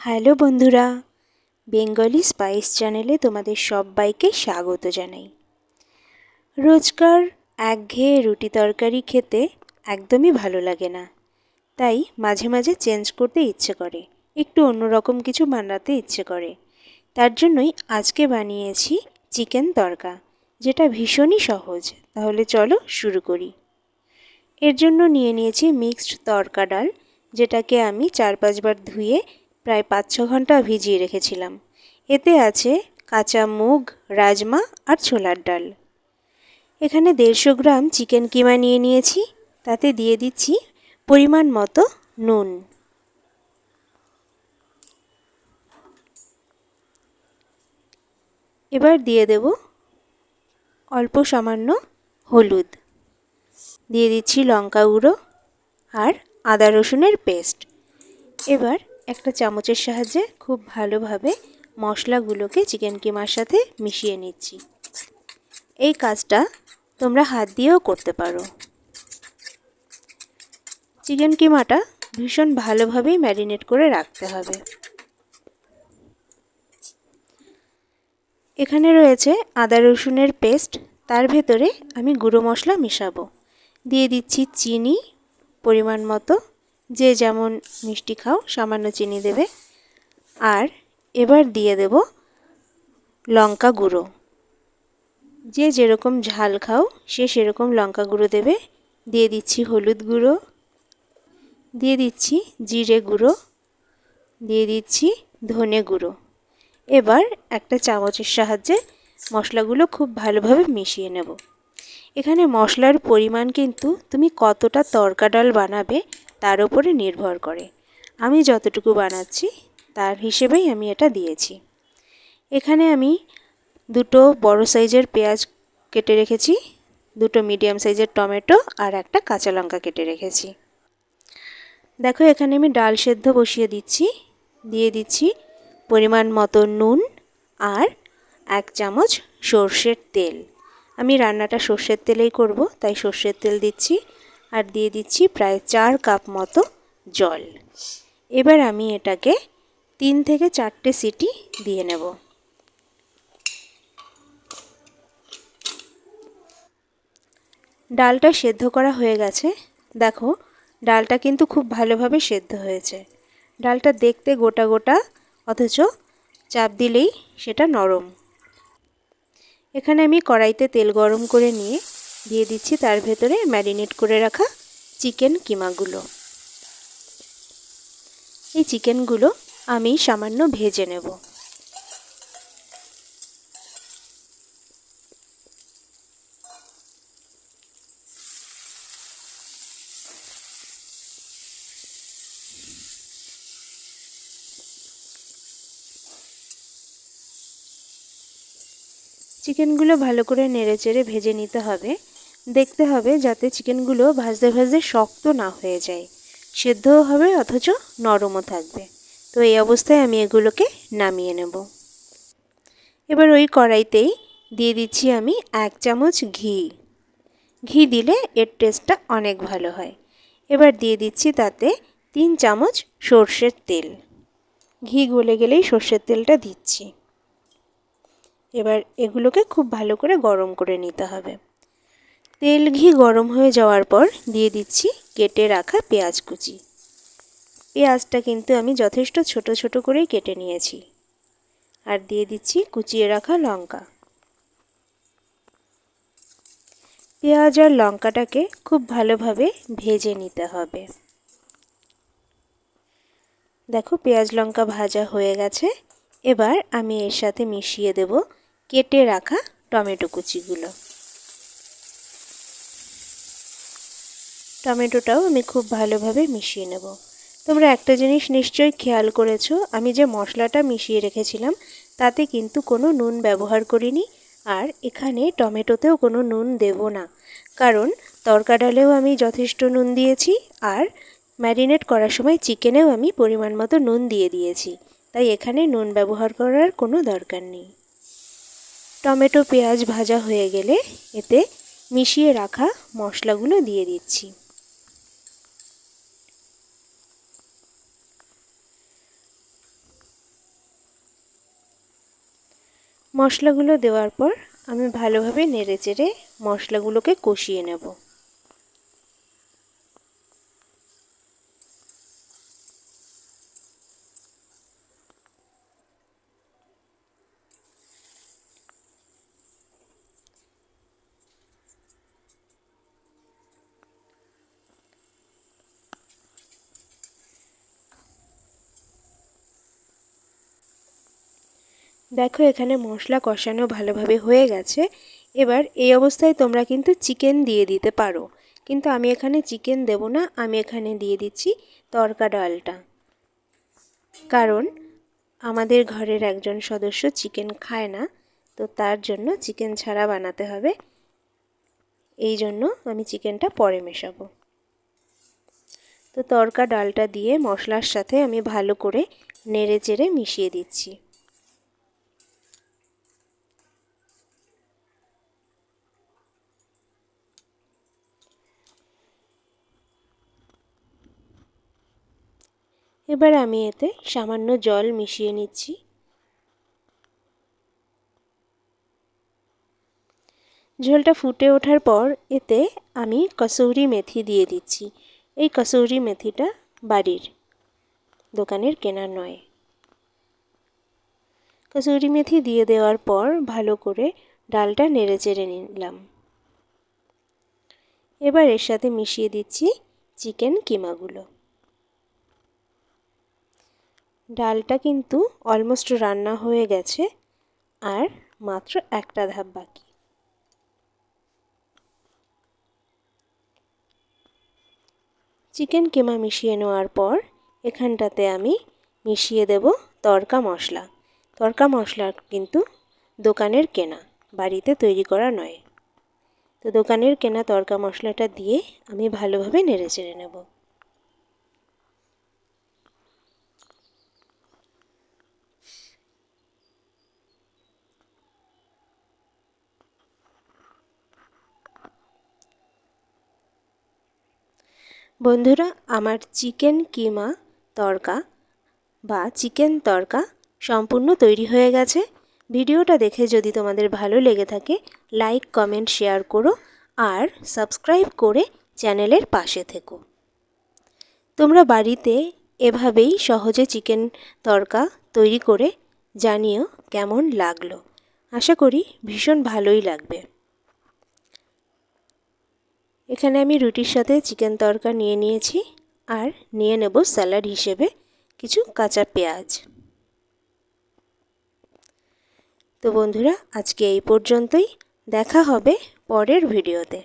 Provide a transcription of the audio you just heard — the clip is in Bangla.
হ্যালো বন্ধুরা, বেঙ্গলি স্পাইস চ্যানেলে তোমাদের সবাইকে স্বাগত জানাই। রোজকার একঘেয়ে রুটি তরকারি খেতে একদমই ভালো লাগে না, তাই মাঝে মাঝে চেঞ্জ করতে ইচ্ছে করে, একটু অন্যরকম কিছু বানাতে ইচ্ছে করে। তার জন্যই আজকে বানিয়েছি চিকেন তরকা, যেটা ভীষণই সহজ, তাহলে চলো শুরু করি। এর জন্য নিয়ে নিয়েছি মিক্সড তরকা ডাল, যেটাকে আমি চার পাঁচবার ধুয়ে প্রায় পাঁচ ছ ঘণ্টা ভিজিয়ে রেখেছিলাম। এতে আছে কাঁচা মুগ, রাজমা আর ছোলার ডাল। এখানে দেড়শো গ্রাম চিকেন কিমা নিয়ে নিয়েছি। তাতে দিয়ে দিচ্ছি পরিমাণ মতো নুন। এবার দিয়ে দেব অল্প সামান্য হলুদ। দিয়ে দিচ্ছি লঙ্কা গুঁড়ো আর আদা রসুনের পেস্ট। এবার একটা চামচের সাহায্যে খুব ভালোভাবে মশলাগুলোকে চিকেন কিমার সাথে মিশিয়ে নিচ্ছি। এই কাজটা তোমরা হাত দিয়েও করতে পারো। চিকেন কিমাটা ভীষণ ভালোভাবেই ম্যারিনেট করে রাখতে হবে। এখানে রয়েছে আদা রসুনের পেস্ট। তার ভেতরে আমি গুঁড়ো মশলা মিশাবো। দিয়ে দিচ্ছি চিনি, পরিমাণ মতো। যে যেমন মিষ্টি খাও, সামান্য চিনি দেবে। আর এবার দিয়ে দেব লঙ্কা গুঁড়ো। যে যেরকম ঝাল খাও, সে সেরকম লঙ্কা গুঁড়ো দেবে। দিয়ে দিচ্ছি হলুদ গুঁড়ো। দিয়ে দিচ্ছি জিরে গুঁড়ো। দিয়ে দিচ্ছি ধনে গুঁড়ো। এবার একটা চামচের সাহায্যে মশলাগুলো খুব ভালোভাবে মিশিয়ে নেব। এখানে মশলার পরিমাণ কিন্তু তুমি কতটা তরকা ডাল বানাবে তার উপরে নির্ভর করে। আমি যতটুকু বানাচ্ছি, তার হিসেবেই আমি এটা দিয়েছি। এখানে আমি দুটো বড় সাইজের পেঁয়াজ কেটে রেখেছি, দুটো মিডিয়াম সাইজের টমেটো আর একটা কাঁচা লঙ্কা কেটে রেখেছি। দেখো, এখানে আমি ডাল সেদ্ধ বসিয়ে দিচ্ছি। দিয়ে দিচ্ছি পরিমাণ মতো নুন আর এক চামচ সর্ষের তেল। আমি রান্নাটা সর্ষের তেলেই করব, তাই সর্ষের তেল দিচ্ছি। আর দিয়ে দিচ্ছি প্রায় চার কাপ মতো জল। এবার আমি এটাকে তিন থেকে চারটে সিটি দিয়ে নেব। ডালটা সেদ্ধ করা হয়ে গেছে। দেখো, ডালটা কিন্তু খুব ভালোভাবে সেদ্ধ হয়েছে। ডালটা দেখতে গোটা গোটা, অথচ চাপ দিলেই সেটা নরম। এখানে আমি কড়াইতে তেল গরম করে নিয়ে দিয়ে দিচ্ছি তার ভেতরে ম্যারিনেট করে রাখা চিকেন কিমাগুলো। এই চিকেনগুলো আমি সামান্য ভেজে নেব। চিকেনগুলো ভালো করে নেড়ে চেড়ে ভেজে নিতে হবে। দেখতে হবে যাতে চিকেনগুলো ভাজতে ভাজতে শক্ত না হয়ে যায়। সেদ্ধও হবে অথচ নরমও থাকবে। তো এই অবস্থায় আমি এগুলোকে নামিয়ে নেব। এবার ওই কড়াইতেই দিয়ে দিচ্ছি আমি এক চামচ ঘি। ঘি দিলে এর টেস্টটা অনেক ভালো হয়। এবার দিয়ে দিচ্ছি তাতে তিন চামচ সর্ষের তেল। ঘি গলে গেলেই সর্ষের তেলটা দিচ্ছি। এবার এগুলোকে খুব ভালো করে গরম করে নিতে হবে। তেল ঘি গরম হয়ে যাওয়ার পর দিয়ে দিচ্ছি কেটে রাখা পেঁয়াজ কুচি। পেঁয়াজটা কিন্তু আমি যথেষ্ট ছোট ছোট করেই কেটে নিয়েছি। আর দিয়ে দিচ্ছি কুচিয়ে রাখা লঙ্কা। পেঁয়াজ আর লঙ্কাটাকে খুব ভালোভাবে ভেজে নিতে হবে। দেখো পেঁয়াজ লঙ্কা ভাজা হয়ে গেছে। এবার আমি এর সাথে মিশিয়ে দেব কেটে রাখা টমেটো কুচিগুলো। টমেটোটাও আমি খুব ভালোভাবে মিশিয়ে নেব। তোমরা একটা জিনিস নিশ্চয়ই খেয়াল করেছ, আমি যে মশলাটা মিশিয়ে রেখেছিলাম, তাতে কিন্তু কোনো নুন ব্যবহার করিনি, আর এখানে টমেটোতেও কোনো নুন দেব না। কারণ তরকা ডালেও আমি যথেষ্ট নুন দিয়েছি, আর ম্যারিনেট করার সময় চিকেনেও আমি পরিমাণ মতো নুন দিয়ে দিয়েছি, তাই এখানে নুন ব্যবহার করার কোনো দরকার নেই। টমেটো পেঁয়াজ ভাজা হয়ে গেলে এতে মিশিয়ে রাখা মশলাগুলো দিয়ে দিচ্ছি। মশলাগুলো দেওয়ার পর আমি ভালোভাবে নেড়েচেড়ে মশলাগুলোকে কষিয়ে নেব। দেখো, এখানে মশলা কষানো ভালোভাবে হয়ে গেছে। এবার এই অবস্থায় তোমরা কিন্তু চিকেন দিয়ে দিতে পারো। কিন্তু আমি এখানে চিকেন দেব না, আমি এখানে দিয়ে দিচ্ছি তরকা ডালটা। কারণ আমাদের ঘরের একজন সদস্য চিকেন খায় না, তো তার জন্য চিকেন ছাড়া বানাতে হবে। এই জন্য আমি চিকেনটা পরে মেশাবো। তো তরকা ডালটা দিয়ে মশলার সাথে আমি ভালো করে নেড়ে চেড়ে মিশিয়ে দিচ্ছি। এবার আমি এতে সামান্য জল মিশিয়ে নিচ্ছি। ঝোলটা ফুটে ওঠার পর এতে আমি কসৌরি মেথি দিয়ে দিচ্ছি। এই কসৌরি মেথিটা বাড়ির দোকানের কেনা নয়। কসৌরি মেথি দিয়ে দেওয়ার পর ভালো করে ডালটা নেড়ে চেড়ে নিলাম। এবার এর সাথে মিশিয়ে দিচ্ছি চিকেন কিমাগুলো। ডালটা কিন্তু অলমোস্ট রান্না হয়ে গেছে, আর মাত্র একটা ধাপ বাকি। চিকেন কেমা মিশিয়ে নেওয়ার পর এখানটাতে আমি মিশিয়ে দেব তরকা মশলা। তড়কা মশলা কিন্তু দোকানের কেনা, বাড়িতে তৈরি করা নয়। তো দোকানের কেনা তরকা মশলাটা দিয়ে আমি ভালোভাবে নেড়ে চেড়ে নেব। বন্ধুরা, আমার চিকেন কিমা তড়কা বা চিকেন তড়কা সম্পূর্ণ তৈরি হয়ে গেছে। ভিডিওটা দেখে যদি তোমাদের ভালো লেগে থাকে, লাইক, কমেন্ট, শেয়ার করো আর সাবস্ক্রাইব করে চ্যানেলের পাশে থেকো। তোমরা বাড়িতে এভাবেই সহজে চিকেন তড়কা তৈরি করে জানিও কেমন লাগল। আশা করি ভীষণ ভালোই লাগবে। এখানে আমি রুটির সাথে চিকেন তরকা নিয়ে নিয়েছি আর নিয়ে নেব স্যালাড হিসেবে কিছু কাঁচা পেঁয়াজ। তো বন্ধুরা, আজকে এই পর্যন্তই। দেখা হবে পরের ভিডিওতে।